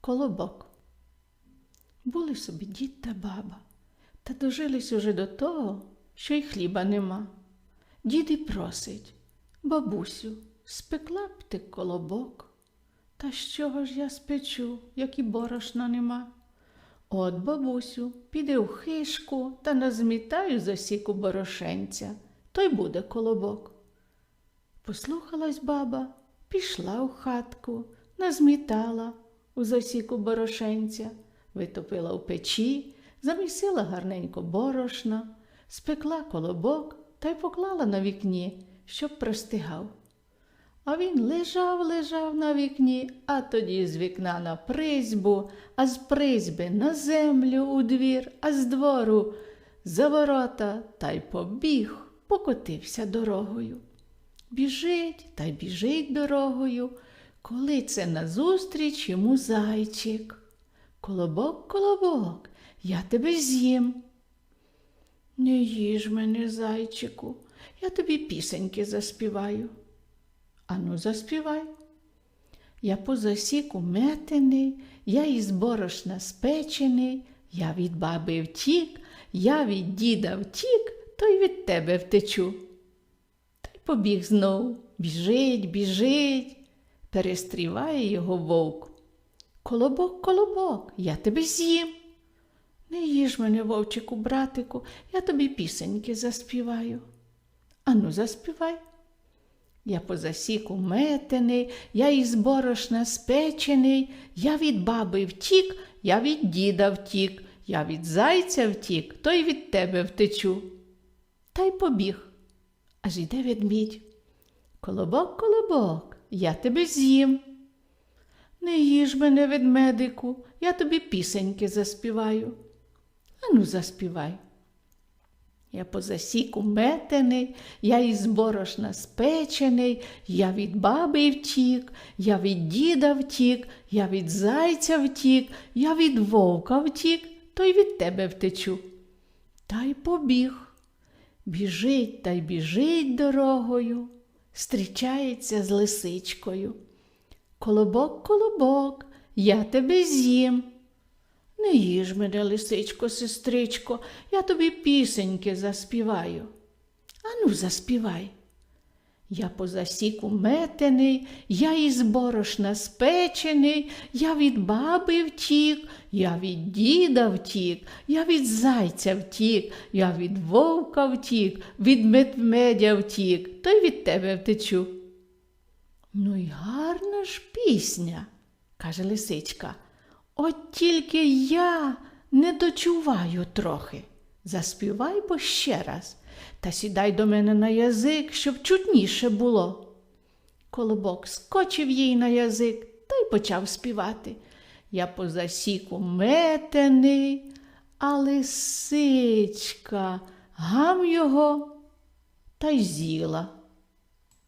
Колобок. Були собі дід та баба, та дожились уже до того, що й хліба нема. Дід і просить, бабусю, спекла б ти колобок. Та з чого ж я спечу, як і борошна нема? От, бабусю, піди в хишку та назмітаю засіку борошенця, то й буде колобок. Послухалась баба, пішла в хатку, назмітала у засіку борошенця, витопила в печі, замісила гарненько борошна, спекла колобок та й поклала на вікні, щоб простигав. А він лежав, лежав на вікні, а тоді з вікна на призьбу, а з призьби на землю у двір, а з двору за ворота та й побіг, покотився дорогою. Біжить та й біжить дорогою, коли це назустріч йому зайчик. Колобок, колобок, я тебе з'їм. Не їж мене, зайчику, я тобі пісеньки заспіваю. Ану, заспівай. Я по засіку метений, я із борошна спечений, я від баби втік, я від діда втік, то й від тебе втечу. Та й побіг знов, біжить, біжить, перестріває його вовк. Колобок, колобок, я тебе з'їм. Не їж мене, вовчику, братику, я тобі пісеньки заспіваю. Ану, заспівай. Я по засіку метений, я із борошна спечений, я від баби втік, я від діда втік, я від зайця втік, то й від тебе втечу. Та й побіг. Аж іде ведмідь. Колобок, колобок, я тебе з'їм. Не їж мене, ведмедику, я тобі пісеньки заспіваю. Ану, заспівай. Я по засіку метений, я із борошна спечений, я від баби втік, я від діда втік, я від зайця втік, я від вовка втік, то й від тебе втечу. Та й побіг. Біжить та й біжить дорогою, зустрічається з лисичкою. Колобок, колобок, я тебе з'їм. Не їж мене, лисичко, сестричко, я тобі пісеньки заспіваю. Ану, заспівай. Я по засіку метений, я із борошна спечений, я від баби втік, я від діда втік, я від зайця втік, я від вовка втік, від медведя втік, то й від тебе втечу. Ну й гарна ж пісня, каже лисичка. От тільки я не дочуваю трохи. Заспівай бо ще раз та сідай до мене на язик, щоб чутніше було. Колобок скочив їй на язик та й почав співати. Я по засіку метений, а лисичка гам його та й з'їла.